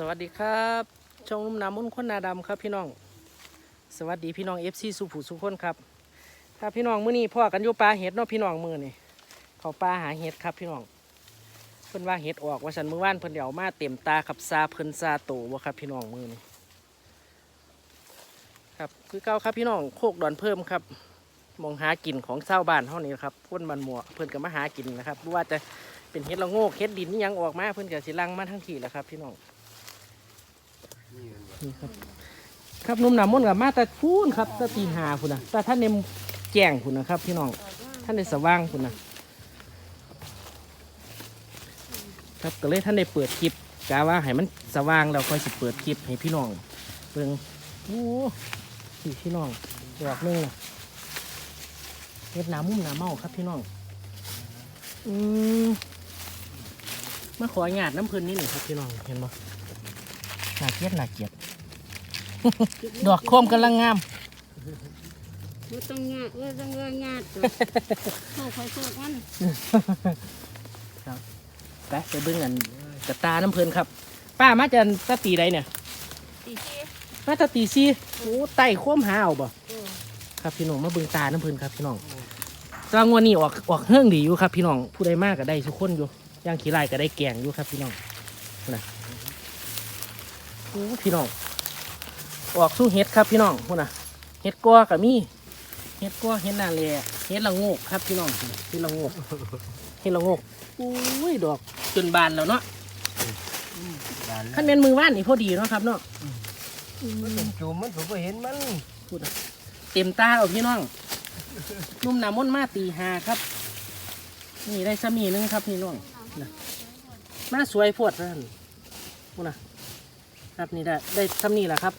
สวัสดีครับช่องนุ่มน้ำมุนคนนาดำครับพี่น้อง สวัสดีพี่น้องเอฟซีสุผูสุคนครับ ถ้าพี่น้องมื้อนี้พ่อกันอยู่ปลาเห็ดเนาะพี่น้องมื้อนี่เขาปลาหาเห็ดครับพี่น้องเพิ่นว่าเห็ดออกว่าฉันมื้อวานเพิ่นเดี๋ยวมาเต็มตาขับซาเพิ่นซาโตบ่ครับพี่น้องมื้อนี้ครับคือเก่าครับพี่น้องโคกดอนเพิ่มครับมองหากินของชาบ้านเฮานี่ครับพ่นบันหมัวเพิ่นก็มาหากินนะครับว่าจะเป็นเห็ดละโงกเห็ดดินนี่ยังออกมาเพิ่นก็สิลังมาทั้งทีแหละครับพี่น้อง นี่ครับ ครับนุ่มหนามมนกับมาแต่พูนครับแตตีหาคุณนะแต่ท่านในแจ้งคุณนะครับ พี่น้องท่านในสว่างคุณนะครับก็เลยท่านได้เปิดคลิปกาว่าให้มันสว่างเราค่อยสิเปิดคลิปให้พี่น้องเบิ่งโอ้พี่พี่น้องดอกหนึงน่ะเฮ็ดหนามุ่มหนาเมาครับพี่น้องอืมมาขอหยาดน้ำพื้นนี่หน่อยครับพี่น้องเห็นบ่น่าเกลียดน่าเกียด ดอกโคมกำลังงามไม่ต้องงาดไม่ต้องเงยงาดตัวเข้าไปโชคมันไปไปเบิ่งกันกระตาน้ำเพลินครับ ป้ามาจะตะตีใดเนี่ยตีเชี่ยมาตะตีซีโอ้ไต่โค้มหาเอาบ่เออครับพี่น้องมาเบิ่งตาน้ำเพลินครับพี่น้องแตางวันนี้ออกออกเฮื่องดีอยู่ครับ พี่น้องผู้ใดมากก็ได้ทุกคนอยู่ย่างขี้ลายก็ได้แกงอยู่ครับ พี่น้องนะโอ้พี่น้อง ออกสู้เฮ็ดครับพี่น้องพูดนะเฮ็ดกัวกับมีเฮ็ดกัวเฮ็ดนาเลียเฮ็ดละโงกครับพี่น้องเฮ็ดละโงกเฮ็ดละโงกโอ้ยดอกจนบานแล้วเนาะขั้นเป็นมือว่านนี่พอดีเนาะครับเนาะมันเป็นจุ่มมันผมก็เห็นมันพูดอะเต็มตาเอาพี่น้องนุ่มหนามนมาตีหาครับ นี่ได้สามีหนึงครับพี่น้องนะมาสวยโพดท่านพูดนะครับนี่ได้ได้สามีแหละครับ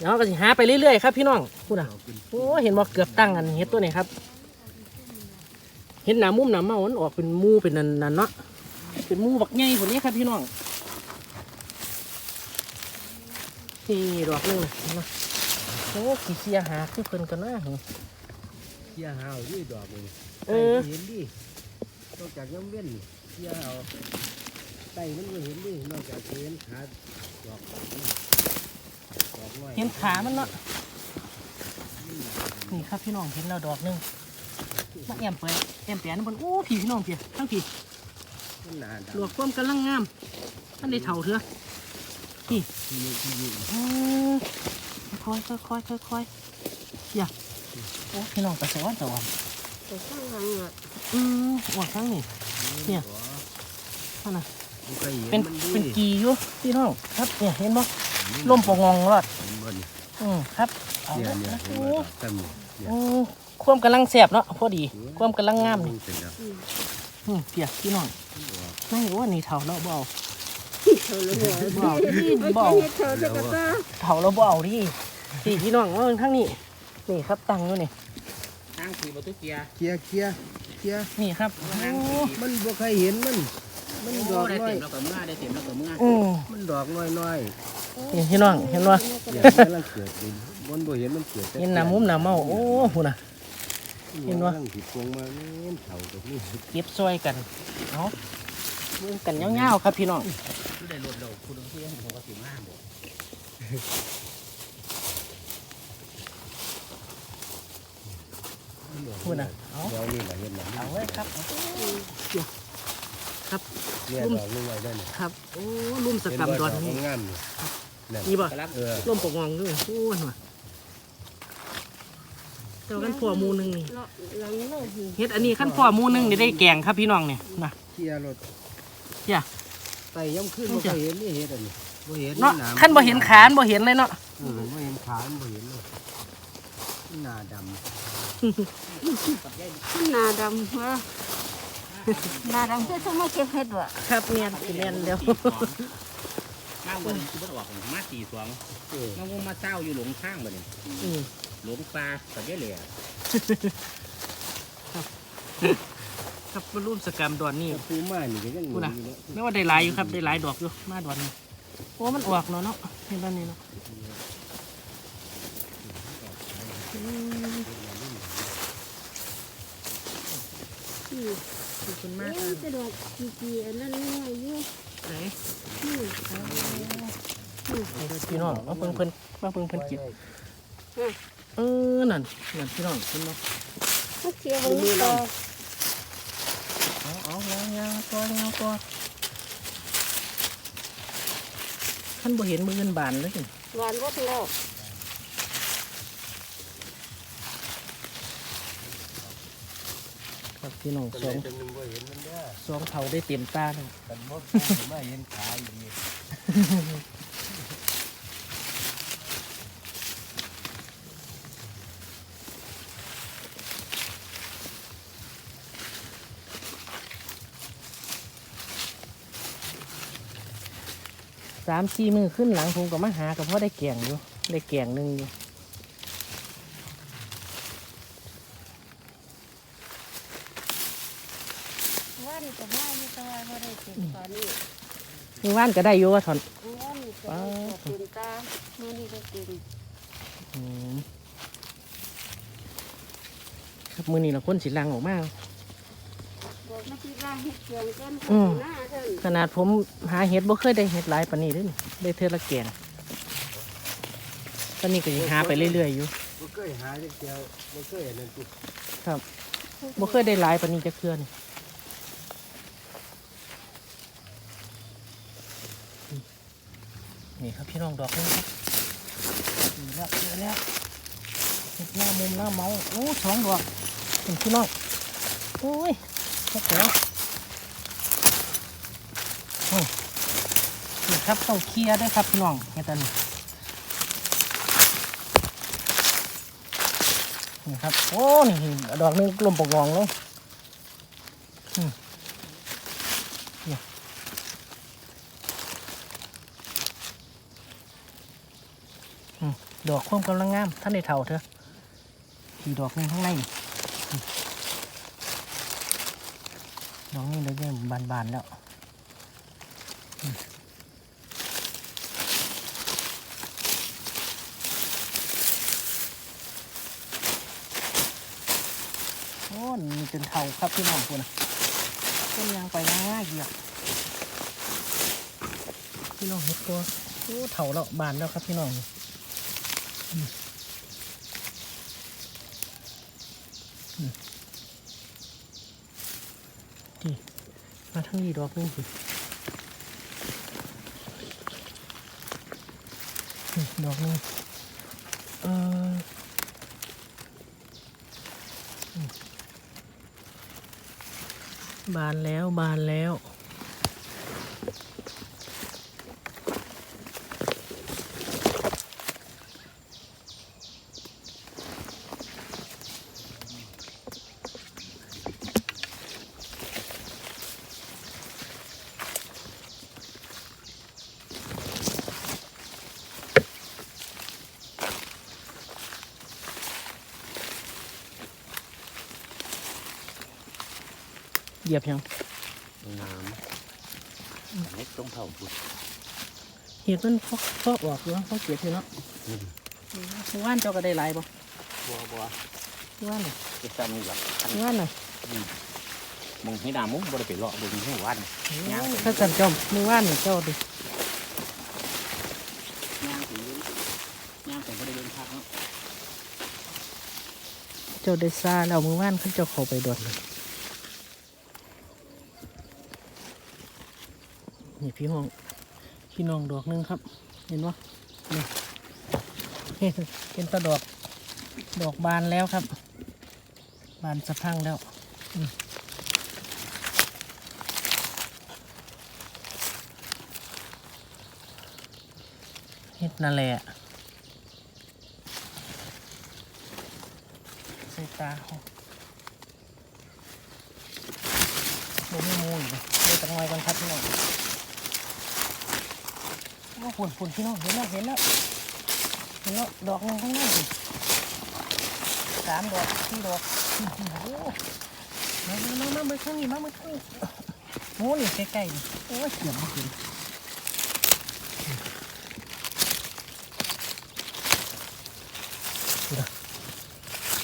เดี๋ยวเราก็สิหาไปเรื่อยๆครับพี่น้องพูดอะโอ้เห็นบอกเกือบตั้งกันเห็ดตัวนี้ครับ เห็นหนามุมหนาเมามันออกเป็นหมูเป็นนันนันๆเนาะเป็นหมูบักใหญ่คนนี้ครับพี่น้องนี่ดอกหนึงนะเห็นไหมโอ้ขี้เสียหาคือเพิ่นกันนะเที่ยหาวดิดอกนี่เออเห็นดินอกจากน้ำเว้นนี่เที่ยหาวไต่มันก็เห็นดินอกจากเห็นขาดอกนี่ดอกน้อย เห็นขามันเนาะนี่ครับพี่น้องเห็นแล้วดอกหนึงมาแอมเปิดแอมแปะนั่นบนโอ้พี่พี่น้องพี่ทั้งพี่มันหนาดหลวกความกำลังงามมันได้เท่าเถอะำที่อยู่ที่อยู่อืมค่อยค่อยค่อยค่อยค่อยอย่าโอ้พี่น้องกระสอนสวรรค์ตัวข้างหลังอะอืมอวดทั้งนี่เนี่ยนั่นน่ะมันก็เห็นเป็นมันดิเป็นกีอยู่พี่น้องครับเนี่ยเห็นบ่ ลมปองงรอดเห็นบ่นี่อืมครับเอาเนี่ยละเนี่ยนะเห็นโอ้บ่ดอกซ้ำนี่เนี่ยอืมความกำลังแสบเนาะพอดี ความกำลังงามนี่เป็นแล้วอืมเปียกพี่น้องไม่ว่านี่เท่าแล้วเบเอาเธอเลยหัวเบเอาดิไม่เบาใช่เธอจะกระตาเท่าแล้วเบเอาดิพี่พี่น้องว่าทั้งนี้นี่ครับตังอยู่นี่ทางขี่ประตูเกียร์เคลียร์เคลียร์เคลียร์นี่ครับโอ้มันบ่ใครเห็นมัน มันดอกได้น้อเต็ยมแล้วก็เมื่อได้เต็มแล้วก็เมื่ออืมมันดอกน้อยน้อยนี่พี่น้องเห็นว่าๆเนี่ยมันกำลังเกิดดิมันบ่เห็นมันเกิดแต่เห็นหน้ำมุมหน้ำเมาโอ้หุ่นน่ะ เห็นบ่กำลังสิปวงมาเนี่ยเฒ่ากับนี่เก็บซอยกันเอามือกันเงาวๆครับพี่น้องผู้ใดรถเราผู้ใดเที่ยงผมก็สิบห้าบอกหุ่นน่ะเอา เดี๋ยวนี่ล่ะเห็นน่ะเอาเลยครับเอาครับ เนี่ยดอกนี่ไว้ได้เนี่ยครับโอ้ลุ่มสเห็นกรรมบ่ดดออนกนี่งามๆนี่นั่นนี่บ่กำลังเออร่มปกงองด้วยโอ้ยว่ะเจ้ากันพ่อหมูหนึงนี่หลังโลกหูเฮ็ดอันนี้ขั้นพ่อหมูหนึงนี่ได้แกงครับพี่น้องเนี่ยนะเคลียร์รถเที่ยไต่ย่ำขึ้นบ่เคยเห็นนี่เฮ็ดอันนี้บ่เห็นเนาะหขั้นบ่เห็นขานบ่เห็นเลยเนาะเออบ่เห็นขามันบ่เห็นเลยหน้าดำมันหนาดำเหรอ หนาดำเพื่อจะมาเก็บเห็ดวะครับเมียนสิเมียนเดียวมาวันนี้คือมันออกมาสี่สองเออมามาเศร้าอยู่หลงข้างบ่เนี่ยอืมหลงปลากับยายเหล่ครับบรรลุสกรรมดอนนี่แต่ปูมานี่ก็ยังพูดนะอยู่เนาะไม่ว่าได้หลายอยู่ครับได้หลายดอกอยู่มาดอนนี่โอ้มันออกเนาะเนาะเห็นบ้านนี้เนาะอืม ขอบคุณมากคเอ๊ะรับจะดอกจีจีอันนั้นน้อยอยู่ไหนอืมพี่น้องมาเพิ่งเพิ่นมาเพิ่งเพิ่นกินเออนั่นนั่นพี่น้องเพิ่นเนาะมันเสียบนนี้ต่อเอาเอายางยางตัวยางตัวท่านบ่เห็นมือเงินบานเลยหวานวัดแล้ว ครับพี่น้องแต่สองจะนึงว่าเห็นมันเด้อสองเท่าได้เต็มตาแล้วแต่บ่ผมไม่เห็นขาอยู่ดีสามสี่มือขึ้นหลังผมก็มาหากับพ่อได้แกงอยู่ ได้แกงหนึ่งอยู่ ว่านจะมาอยู่แต่ว่าบ่ได้กินตอนนี้ มือว่านก็ได้อยู่ว่าถอนว่านจะได้กินตามื้อนี้ก็กินอืมครับมือนี้เราคนสิลังออกมา บอกมาที่ร้านเฮ็ดเกียงกันอืม หน้าเด้อขนาดผมหาเห็ดบ่เคยได้เห็ดหลายปานนี้เด้อนี่ได้เทื่อละแกงตอนนี้ก็ยังหาไปเรื่อยๆอยู่ บ่เคยหาจักเดียวบ่เคยอันนั้นติครับบ่เคยได้หลายปานนี้จะเคลื่อน นี่ครับพี่น้องดอกนี้ครับนี่แล้วเจอแล้วหน้ามุมหน้าเมาโอ้สองดอกเห็นพี่น้องโอ้ยพวกแล้วโอ้ยนี่ครับต้องเคลียร์ด้วยครับพี่น้องเห็ดอันนี้นี่ครับโอ้นี่ดอกนึงกลมปกงองเลยอืมนี่อืม ดอกความกำลังงามท่านได้เท่าเถอะอีดอกนึงข้างในดอืมดอกนี้เดี๋ยวจะบานๆแล้วโอ้นี่จนเท่าครับพี่น้องคุณนะต้นยางไปงง่ายเหยียบพี่น้องเห็ดตัวโอ้เท่าแล้วบานแล้วครับพี่น้อง อืมอืมนี่มาทั้งนี้ดอกนึงสิดอกนึงเออบานแล้วบานแล้ว เหยียบยังน้ำเล็กต้องเท่าพุดเห็ดมันพอพอออกอยู่เนาะพอเก็บอยู่เนาะอืมเมื่อวานเจ้าก็ได้หลายบ่บัวบัวเมื่อวานน่ะจะซ้ำนี่หรอกเมื่อวานน่ะมึงให้ดามุ้งบ่ได้ไปเลาะเบิ่งให้วันย่างถ้าสั่นเจ้าเมื่อวานนี่เจ้าดิย่างถึงย่างแต่บ่ได้เดินพักเนาะเจ้าได้ซาแล้วเมื่อวานเขาเจ้าเข้าไปโดดเลย พี่น้องพี่น้องดอกหนึงครับ เห็นปะนี่เห็นเป็นตะดอกดอกบานแล้วครับ บานสะพังแล้วเฮ็ดนั่นแหละใส่ตาเขาโมไม่มูอีกเลยเดี๋ยวตังไว้กันครับพี่น้องโอ้ ฝุ่นฝุ่นพี่น้องเห็นแล้วเห็นแล้วเห็นแล้วดอกหนึงข้างหน้าสิสามดอกสี่ดอกโอ้มามามามาข้างนี้มามื่อข้างนี้โอ้นี่ใกล้ๆนี่โอ้ยเสียบไม่ถึง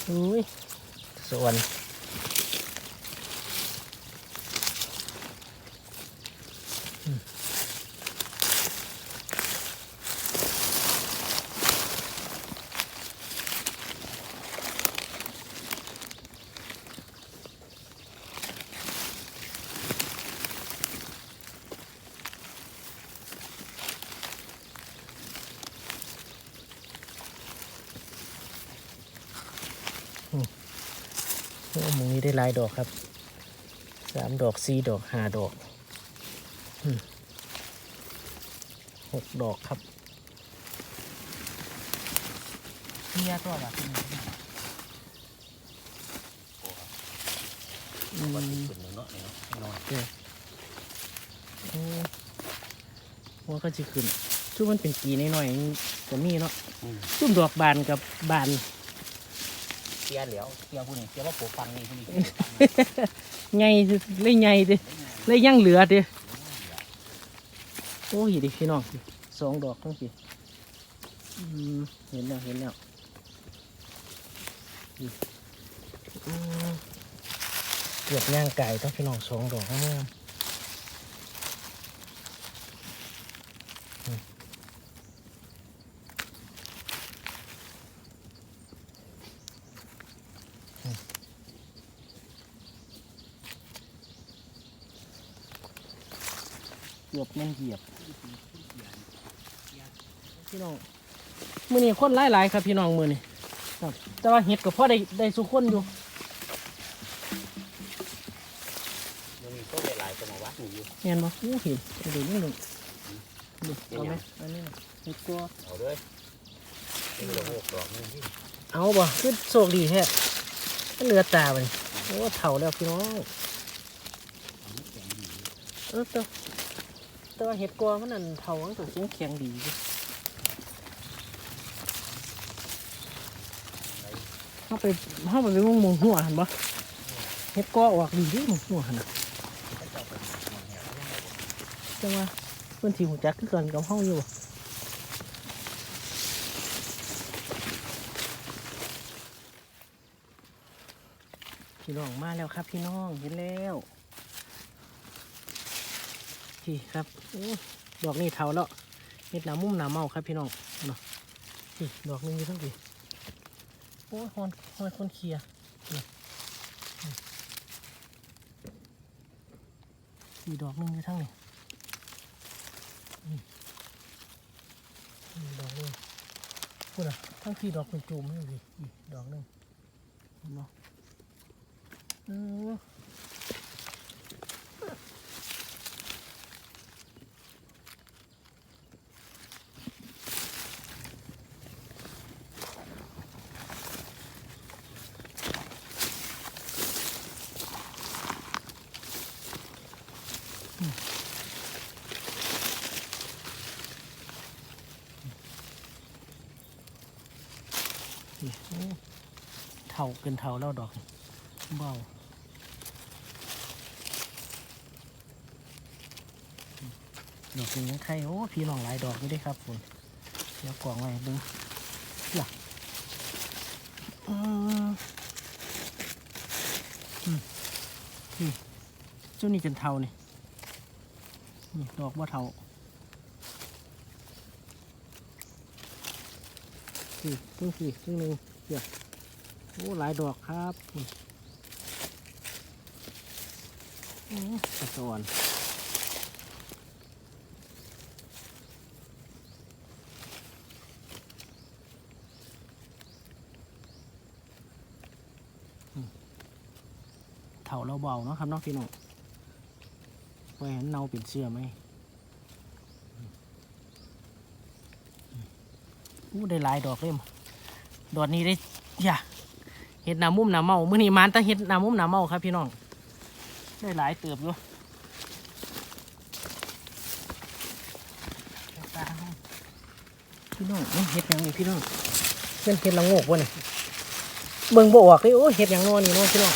อุ้ยส่วนอืม อ้หมองนี้ได้หลายดอกครับสามดอกสี่ดอกห้าดอกอืมหกดอกครับเมียตัวละอืมวันที่ขึ้นเนาะเนี่ยนอนโอ้หัวก็จะขึ้นช่วมันเป็นปีน้อยๆก็มีเนาะซุ่มดอกบานกับบาน เสียแล้วเสียผู้นี้เสียว่าปลูกฟังนี่ผู้นี้ใหญ่เลยใหญ่เดิเลยยังเหลือเดิโอ้ยดิพี่น้องสิสองดอกทั้งสิอืมเห็นแล้วเห็นแล้วนี่อืมเกือบย่างไก่ต้องพี่น้องสองดอกงามอืมอืมเกือบแม่นเหยียบพี่น้องมือนี้คนหลายๆครับพี่น้องมือนี้ครับ แต่ว่าเห็ดกับพ่อได้ได้สุคนอยู่มันมีต้นหลายๆตัวมาวัดอยู่เห็นบ่โอ้เห็นเดี๋ยวนี้หนึ่งนี่เอาไหมอันนี้น่ะเห็ดตัวเอาเลยนี่เราโอกดอกนี่ที่เอาบ่คือโชคดีแท้มันเหลือตาไปโอ้เถ่าแล้วพี่น้องเออแต่ แต่ว่าเห็ดกัวมันนั่นเถ่ามันตัวเสียงแข็งดีเข้าไปเข้าไปไปมุงมุงหัวหันบ่เห็ดกัวออกดีดิมุงหัวหันน่ะจังว่าเพื่อนที่หูจักคือกันกับห้องอยู่พี่น้องมาแล้วครับพี่น้องเห็นแล้ว พี่ครับอดอกนี่เท่าแล้วเห็ดหนามุ่มหนาเมาครับพี่น้องเนาะพี่ดอกนึงอยู่ทั้งพี่โอ้ยฮอนฮอนคนเคลียร์นี่ดอกนึงอยู่ทั้งนี่นี่ดอกนึงพูดอะทั้งที่ดอกเป็นจูมนี่สิอีกดอกนึงเนบ่เเท่าเกินเท่าแล้วดอกเบาดอกเป็นยังไข่โอ้พี่น้องหลายดอกนี่ได้ครับคุณเดี๋ยวกล่องไว้ดูเดี๋ยวอืมอืมนี่เจ้านี่จนเท่านี่นี่ ดอกว่าเทาสี่ครึ่งสี่ครึ่งหนึ่งเดี๋ยวโอ้หลายดอกครับนี่โอ้ตะสอนเถาเราเบาเนาะครับน้องพี่น้อง ไว้เห็นเนาเป็นเชื่อไหมอู้ได้หลายดอกเลยมดอกนี้ได้อย่าเห็ดหนามุมหนาเมามื่อนี้มันตั้งเห็ดหนามุมหนาเมาครับพี่น้อง ได้หลายเติบอยู่พี่น้องเห็ดหยังนี่พี่น้องเป็นเห็ดละงกวะเนี่ยเบิ่งบออกเลยโอ้เห็ดยังนอนนี่น้องพี่น้อง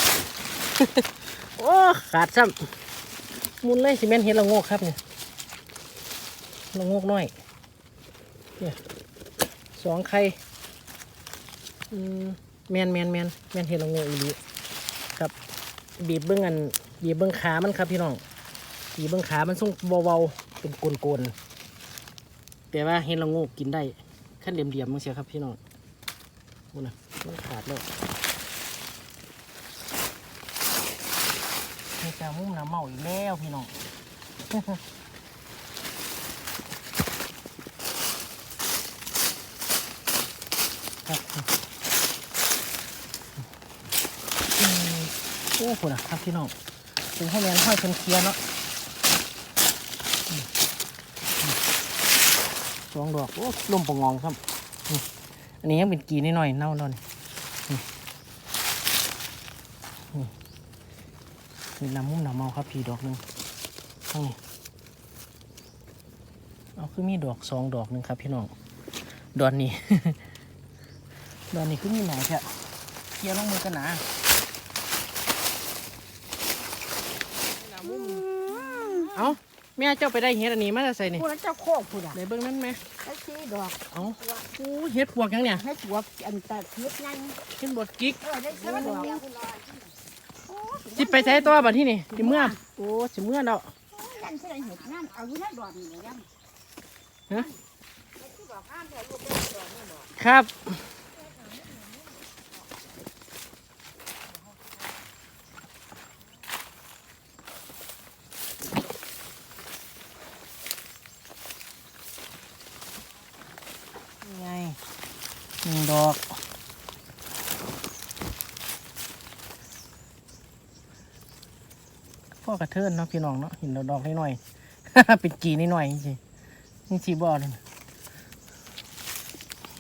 โอ้ขาดซ้ำ มุนเลยสิแม่นเห็ดละโงกครับเนี่ยละโงกน้อยเนี่ยสองไข่แมนแมนแมนแมนเฮลโงอีหลีครับบีบเบื้องอันบีบเบื้องขามันครับพี่น้องบีบเบื้องขามันส่งเบาๆเป็นโกนๆแต่ว่าเฮลโงกกินได้ขั้นเหลี่ยมๆมั้งเชียวครับพี่น้องโอ้นะมันขาดแล้ว ให้กามุ่มน้ำเมาอีกแล้วพี่น้องครับโอ้โหนะครับพี่น้องถึงให้แมนห้อยเป็นเคลียเนาะสองดอก โอ้ลมปะงองครับ อันนี้ยังเป็นกีนิดหน่อยเน่าแล้วนี่อืมอืม มีน้ำมุ้มน้ำเมาครับพี่ดอกหนึ่งข้างนี้เอาคือมีดอกสองดอกหนึ่งครับ พี่น้องดอนนี้ดอนนี้คือมีหนาแค่เคลียร์ลงมือกันหนาเอาแม่เจ้าไปได้เฮ็ดอันนี้มาจะใส่นี่พูดแล้วเจ้าโคกพูดอะได้เบิ่งนั่นไหมไอ้ชีดอกเอาโอ้เฮ็ดพวกหยังเนี่ยให้ตัวอันแต่เทียบนั่นเฮ็ดบดกิ๊กเออได้ชีดอก สิไปใช้ตัวบัดที่นี่สิเมื่อโอ้สิเมื่อแล้วนั่นคือเห็ดนั่นเอาอยู่ในดอกนี่เลยยังฮะที่ดอกห้ามแต่ลูกเป็นดอกนี่ดอกครับนี่ไงหนึ่งดอก พ่อกระเทินเนาะพี่น้องเนาะเห็นดอกๆน้อยๆ เป็นกีนิดหน่อยจริงๆนี่สีบอเลย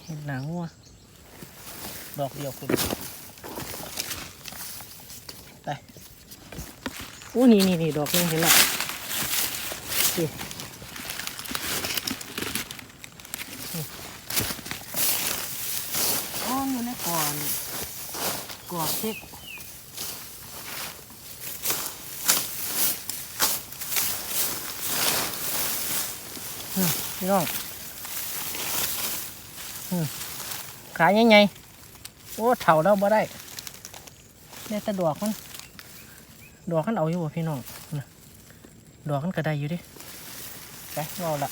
เห็นหนังวัวดอกเดียวคุณไปอู้นี่นี่นี่ดอกนึงเห็นละนี่นี่อ๋ออยู่ในก่อนกอดเช็ก พี่น้องขายยังไงโอ้เถ่าเราบ่ได้เนี่ยแต่ดอกมันดอกมันเอาอยู่บ่พี่น้องดอกมันก็ได้อยู่ดิไปเอาละ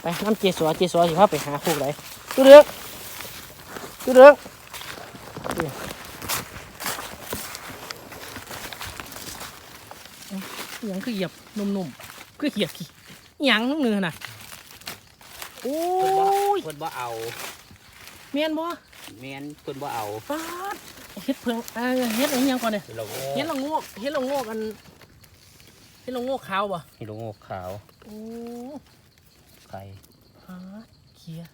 ไปน้ำเจสวเจสวสิพาไปหาคู่ไหนตู้เดือตู้เดือกนี่อิหยังคือเหยียบนุ่มๆ คือเหยียบขี้อิหยังเนื้อน่ะโอ้ยเพิ่นบ่เอาเมียนบ่แม่นเพิ่นบ่เอาฟาดเฮ็ดเพิงเอ่อเฮ็ดอันยังก่อนเนี่ยเราเฮ็ดละโงกเฮ็ดละโงกอันเฮ็ดละโงกขาวบ่ฮิโรโงกขาวโอ้ไข่ฟาดเคลียร์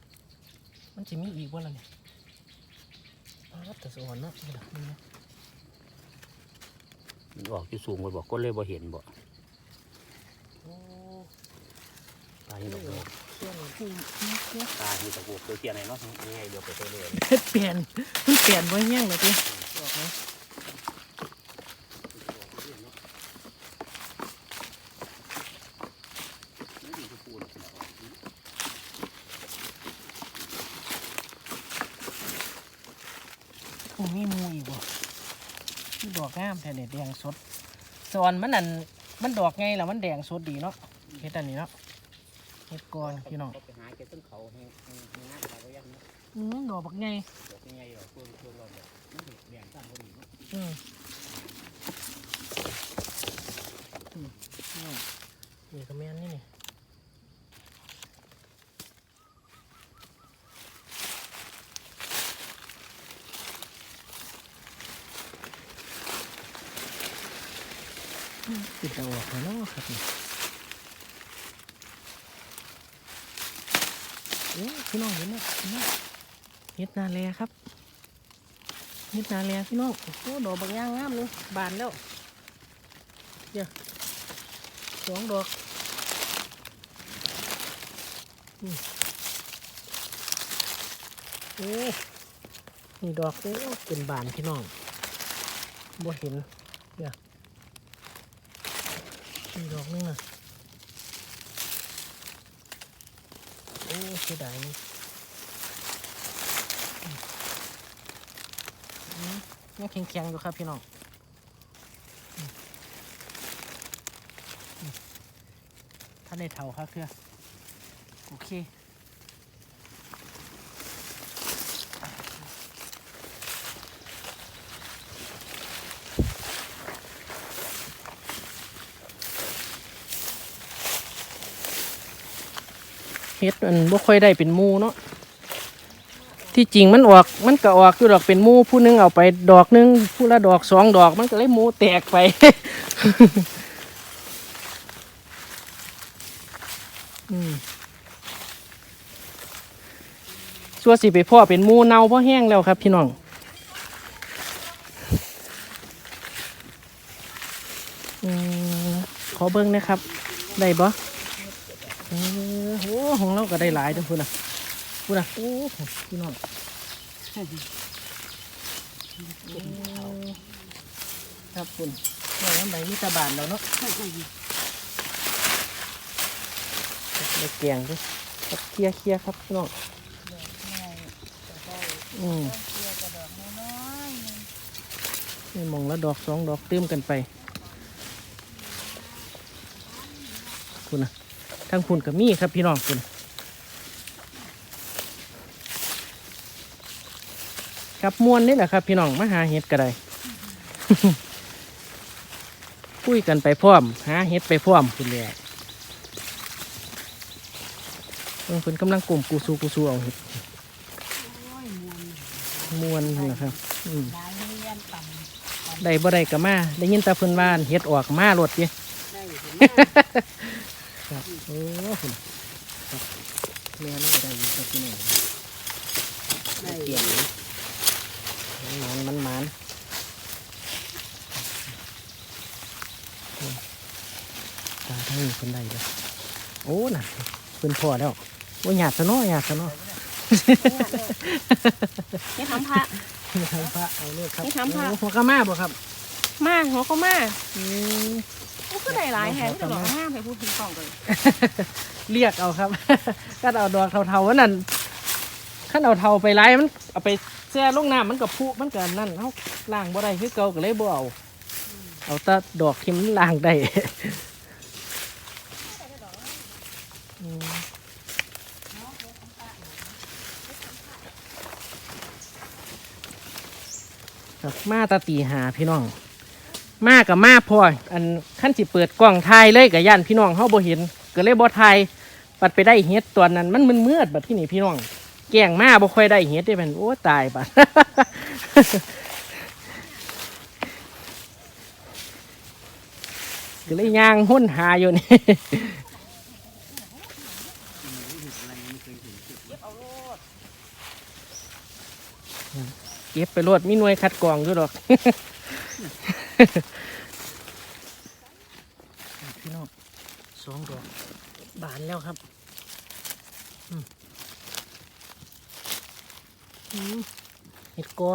มันจะมีอีกบ่ล่ะเนี่ยฟาดแต่สวรรค์เนาะนี่ล่ะนี่นะมันออกอยู่สูงบ่บอกก็เลยบ่เห็นบ่โอ้ ตาฮิโรโงกเครื่องที่เครื่องตาฮิโรโงกตัวเทียนไหนเนาะนี่ไงเดี๋ยวไปตัวเลยเฮ็ดเปลี่ยนมันเปลี่ยนบ่แย่งเลยติบอกนะโอ้มีมูอีกบ่ดอกงามแท้เนี่ยแดงสดสอนมันนั่น มันดอกไงล่ะมันแดงสดดีเนาะเฮ็ดอันนี้เนาะเฮ็ดก่อนพี่น้องไปหาเก็บต้นเขาให้ให้งานเขายังอืมดอกบักไงดอกยังไงดอกเพิ่นเพิ่นรอดดอกมันแดงตั้งบ่ดีเนาะอืมอืมนี่ก็แม่นนี่นี่ อืมปิดเอาออกแล้วเนาะครับนี่โอ้พี่น้องเห็นไหมเห็นไหมเห็ดนาแลครับนิดนาแลพี่น้องโอ้โหดอกบางอย่างงามเลยบานแล้วเดี๋ยวสองดอกอืมโอ้นี่ดอกโอ้เป็นบานพี่น้องบ่เห็นเดี๋ย อีโดอกนึงอะโอ้เสียดายนี่ยังแข็งๆอยู่ครับพี่น้องถ้าได้เท่าครับเพื่อโอเค เฮ็ดมันบ่ค่อยได้เป็นมูเนาะที่จริงมันออกมันก็ออกอยู่ดอกเป็นมูผู้หนึงเอาไปดอกหนึงผู้ละดอกสองดอกมันก็เลยมูแตกไป อืมชัวสิไปพ่อเป็นมูเน่าเพราะแห้งแล้วครับพี่น้องอขอเบิ้งนะครับ ได้บ่ ของเราก็ได้หลายเด้วยพุ่นนะพุ่นนะโอ้พี่น้องครับคุณว่าน้ำใบมีตะบานแล้วเนาะได้แกงด้วยครับเคลียร์เคลียครับน้องอืมนี่มองแล้วดอกสองดอกเติมกันไป คุณนะ ทั้งพุ่นกับมีครับพี่น้องคุณครับมวนนี่แหละครับ พี่น้องมาหาเห็ดก็ได้คุยกันไปพร้อมหาเห็ดไปพร้อมคุณเลยเพิ่นเพิ่นกำลังกลุ่มกูซูกูซูเอาเห็ดมวนนั่แหละครับได้บ่ได้ก็มา ได้ยินต่เพิ่นว่านเห็ดออกมาโลดเโอ้คุณครับแม่นี่ก็ได้อยู่ครับพี่น้องได้เกี่ยงมันมันมันตาทั้งนี้คนใดเลยโอ้น่ะเป็นพอแล้วโอ้หยาดซะเนาะหยาดซะเนาะนี่ทำพระนี่ทางพระเอาเลยครับนี่ทำพระหัวกะมาบ่ครับ มาหัวก็มาอืม โอ้ก็ได้หลายแฮะแต่บอกว่าห้ามให้พูดถึงกล่องเลยเรียกเอาครับ ก็เอาดอกเทาๆว่านั่นขั้นเอาเทาไปไล่มันเอาไปแช่ลงน้ำมันกับพุมันกับนั่นเขาล้างบ่ได้คือเก่าก็เลยบ่เอาเอาแต่ดอกที่มันล้างได้อืมครับมาตาตีหาพี่น้อง มากับมาพออันขั้นสิเปิดกล้องถ่ายเลยกับย่านพี่น้องเขาบ่เห็นก็เลยบ่ถ่ายปัดไปได้เฮ็ดตอนนั้น มันมันมืดบัดที่นี่พี่น้อง แกล้งมาบ่ค่อยได้เฮ็ดได้เป็นโอ้ตายบัดก็เลยย่างหุ่นหาอยู่นี่เก็บไปรวดมีหน่วยคัดกรองอยู่ดอก พี่น้องสองดอกบานแล้วครับอืมเห็ดกอ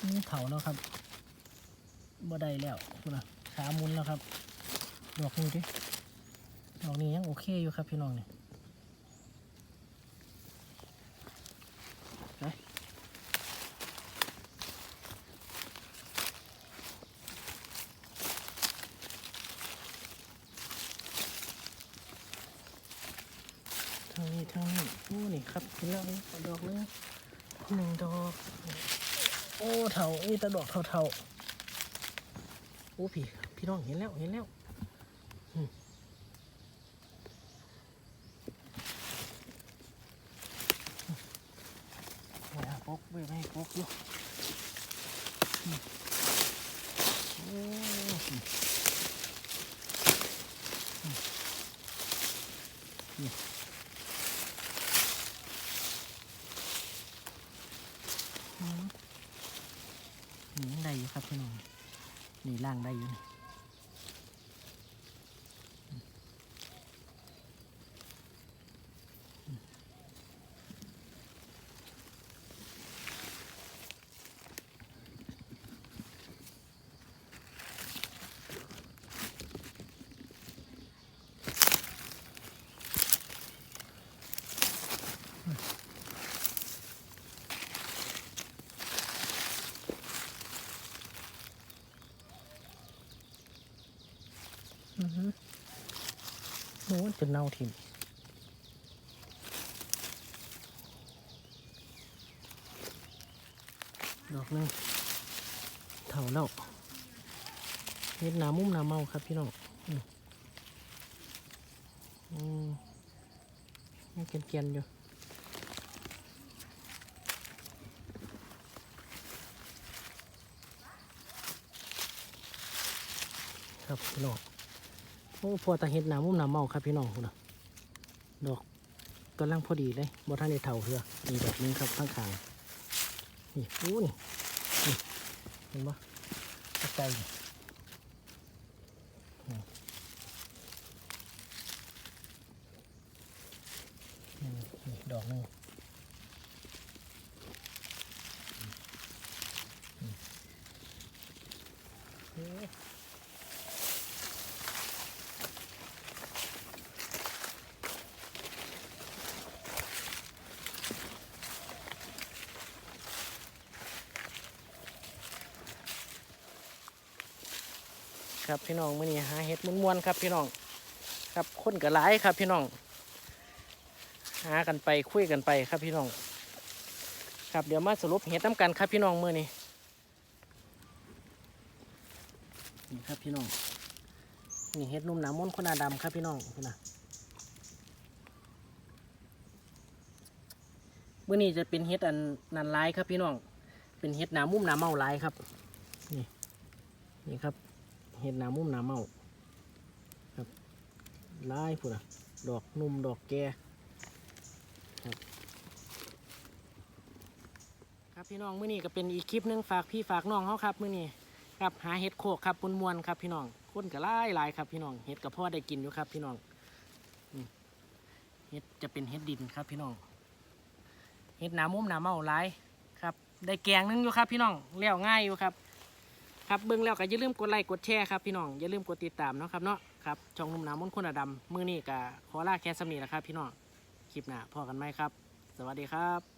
อืมเผาแล้วครับบ่ได้แล้วคุณน่ะขามุนแล้วครับ ดอกนี้ดิดอกนี้ยังโอเคอยู่ครับพี่น้องเนี่ยไป ทางนี้ทางนี้ โอ้นี่ครับเห็นแล้วนี่ดอกเลยหนึ่งดอก โอ้เถานี่ตะดอกเถาๆโอ้พี่พี่น้องเห็นแล้วเห็นแล้วอืมไว้ให้กไว้ให้กกอยู่อืมโอ้อืมอืม อืมนี่ยังได้อยู่ครับพี่น้อง นี่ ล่างได้อยู่นี่ อ้จนเน่าทิมดอกหนึงเท่าแล้วเฮ็ดหนามุมหนาเมาครับพี่น้องอืมยังเกียนๆอยู่ครับพี่น้อง อ้พอตาเห็ดหนามุ่มหนาเมาครับพี่น้องคุณนะดอกกำลังพอดีเลยบ่ท่านได้เท่าเถือมีดอกหนึงครับข้างขางนี่อู้นี่นี่เห็นปะตะไคร้นี่นี่ดอกนึงอืม ครับพี่น้องมื่อนี้หาเห็ดม้วนๆครับพี่น้อง ครับคนก็หลายครับพี่น้อง หากันไปคุยกันไปครับพี่น้อง ครับเดี๋ยวมาสรุปเห็ดน้ำกันครับพี่น้องมื่อนี้นี่ครับพี่น้องนี่เห็ดนุ่มหนามนคนหนาดำครับพี่น้องคุณนะมื่อนี้จะเป็นเห็ดอันนันลายครับพี่น้อง เป็นเห็ดหนามุมหนาเมาหลครับ นี่นี่ครับ เห็ดหนามุมหนาเมาครับลายพุ่นอะดอกนุ่มดอกแก่ครับครับพี่น้องมื้อนี้ก็เป็นอีกคลิปหนึงฝากพี่ฝากน้องเขาครับมื้อนี้ครับหาเห็ดโขกครับมวนๆครับพี่น้องคนก็หลายลายครับพี่น้องเห็ดกับพ่อได้กินอยู่ครับพี่น้องเห็ดจะเป็นเห็ดดินครับพี่น้องเห็ดหนามุมหนาเมาลายครับ ได้แกงหนึงอยู่ครับพี่น้องเลี้ยวง่ายอยู่ครับ ครับเบื้องแล้วก็อย่าลืมกดไลค์กดแชร์ครับพี่น้องอย่าลืมกดติดตามเนาะครับเนาะครับช่องนุ่มน้ำมนต์คนอดำมือนี้ก็ขอลาแค่สำนีแหละครับ พี่น้องคลิปหน้าพอกันไหมครับ สวัสดีครับ